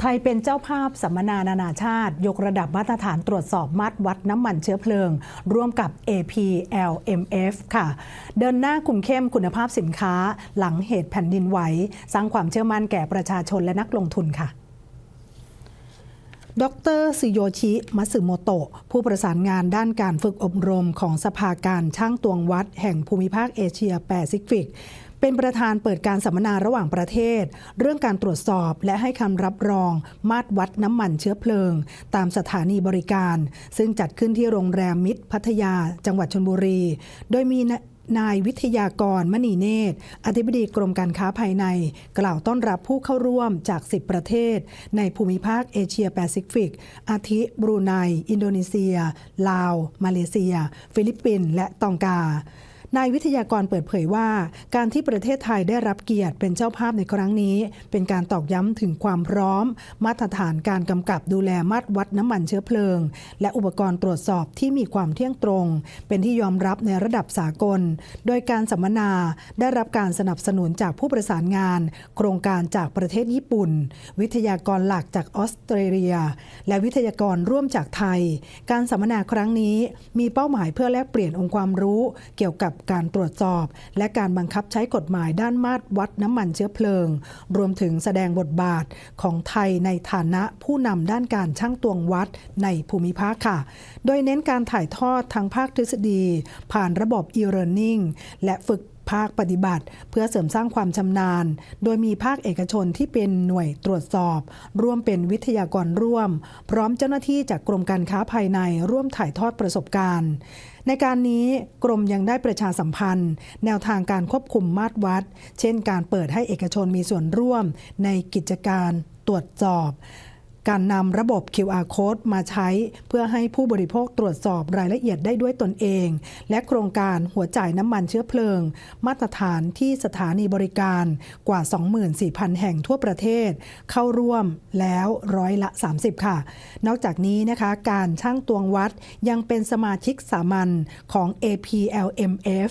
ไทยเป็นเจ้าภาพสัมมนานานาชาติ ยกระดับมาตรฐานตรวจสอบมาตรวัดน้ำมันเชื้อเพลิง ร่วมกับ APLMF ค่ะ เดินหน้าคุมเข้มคุณภาพสินค้า หลังเหตุแผ่นดินไหว สร้างความเชื่อมั่นแก่ประชาชนและนักลงทุนค่ะดรซิโยชิ มัสึโมโตะ ผู้ประสานงานด้านการฝึกอบรมของสภาการช่างตวงวัดแห่งภูมิภาคเอเชียแปซิฟิก เป็นประธานเปิดการสัมมนาระหว่างประเทศ เรื่องการตรวจสอบและให้คำรับรอง มาตรวัดน้ำมันเชื้อเพลิง ตามสถานีบริการ ซึ่งจัดขึ้นที่โรงแรมมิตรพัทยา จังหวัดชลบุรี โดยมีนายวิทยากรมณีเนตร อธิบดีกรมการค้าภายใน กล่าวต้อนรับผู้เข้าร่วมจาก 10 ประเทศ ในภูมิภาคเอเชียแปซิฟิก อาทิ บรูไน อินโดนีเซีย ลาว มาเลเซีย ฟิลิปปินส์ และตองกา นายวิทยากรเปิดเผยว่า การที่ประเทศไทยได้รับเกียรติเป็นเจ้าภาพในครั้งนี้ เป็นการตอกย้ำถึงความพร้อม มาตรฐานการกำกับดูแลมาตรวัดน้ำมันเชื้อเพลิง และอุปกรณ์ตรวจสอบที่มีความเที่ยงตรง เป็นที่ยอมรับในระดับสากล โดยการสัมมนาได้รับการสนับสนุนจากผู้ประสานงาน โครงการจากประเทศญี่ปุ่น วิทยากรหลักจากออสเตรเลีย และวิทยากรร่วมจากไทย การสัมมนาครั้งนี้มีเป้าหมายเพื่อแลกเปลี่ยนองค์ความรู้ เกี่ยวกับการตรวจสอบ และการบังคับใช้กฎหมายด้านมาตรวัดน้ำมันเชื้อเพลิง รวมถึงแสดงบทบาทของไทยในฐานะผู้นำด้านการช่างตวงวัดในภูมิภาคค่ะ โดยเน้นการถ่ายทอดทางภาคทฤษฎี ผ่านระบบ e-learning และฝึก ภาคปฏิบัติ เพื่อเสริมสร้างความชำนาญ โดยมีภาคเอกชนที่เป็นหน่วยตรวจสอบ ร่วมเป็นวิทยากรร่วม พร้อมเจ้าหน้าที่จากกรมการค้าภายในร่วมถ่ายทอดประสบการณ์ ในการนี้กรมยังได้ประชาสัมพันธ์ แนวทางการควบคุมมาตรวัด เช่น การเปิดให้เอกชนมีส่วนร่วมในกิจการตรวจสอบ การนำระบบ QR code มาใช้ เพื่อให้ผู้บริโภคตรวจสอบรายละเอียดได้ด้วยตนเอง และโครงการหัวจ่ายน้ำมันเชื้อเพลิง มาตรฐานที่สถานีบริการกว่า 24,000 แห่งทั่วประเทศ เข้าร่วมแล้วร้อยละ 30 ค่ะ นอกจากนี้นะคะการช่างตวงวัดยังเป็นสมาชิกสามัญของ APLMF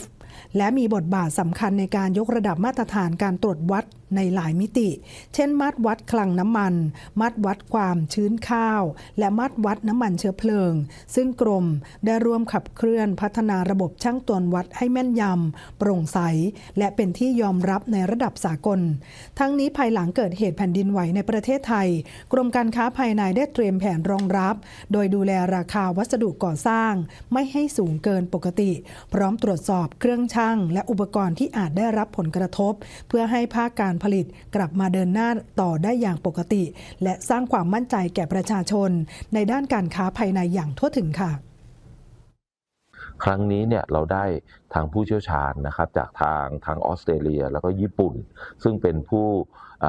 และมีบทบาทสำคัญในการยกระดับมาตรฐานการตรวจวัดในหลายมิติ เช่น มาตรวัดคลังน้ำมัน มาตรวัดความชื้นข้าว และมาตรวัดน้ำมันเชื้อเพลิง ซึ่งกรมได้ร่วมขับเคลื่อนพัฒนาระบบช่างตวงวัดให้แม่นยำโปร่งใส และเป็นที่ยอมรับในระดับสากล ทั้งนี้ภายหลังเกิดเหตุแผ่นดินไหวในประเทศไทย กรมการค้าภายในได้เตรียมแผนรองรับ โดยดูแลราคาวัสดุก่อสร้าง ไม่ให้สูงเกินปกติ พร้อมตรวจสอบเครื่องช่าง และอุปกรณ์ที่อาจได้รับผลกระทบ เพื่อให้ภาคการผลิตกลับมาเดินหน้าต่อได้อย่างปกติ และสร้างความมั่นใจแก่ประชาชน ในด้านการค้าภายในอย่างทั่วถึงค่ะครั้งนี้เนี่ยเราได้ทางผู้เชี่ยวชาญนะครับจากทางทางออสเตรเลีย แล้วก็ญี่ปุ่น ซึ่งเป็นผู้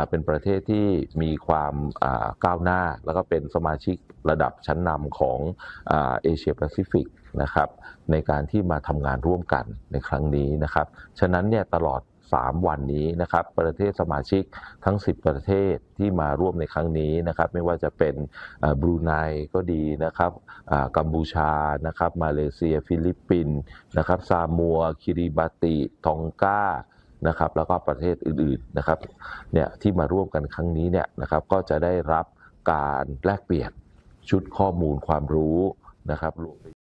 เป็นประเทศที่มีความก้าวหน้า แล้วก็เป็นสมาชิกระดับชั้นนำของเอเชียแปซิฟิกนะครับในการที่มาทำงานร่วมกันในครั้งนี้นะครับ ฉะนั้นเนี่ยตลอด 3 วันนี้นะครับประเทศสมาชิกทั้ง 10 ประเทศที่มาร่วมในครั้งนี้นะครับไม่ว่าจะเป็นบรูไนก็ดีนะครับกัมพูชานะครับมาเลเซีย ฟิลิปปินส์นะครับซามัว คิริบาติ ทองกานะครับแล้วก็ประเทศอื่นๆนะครับเนี่ยที่มาร่วมกันครั้งนี้เนี่ยนะครับก็จะได้รับการแลกเปลี่ยนชุดข้อมูลความรู้นะครับรวม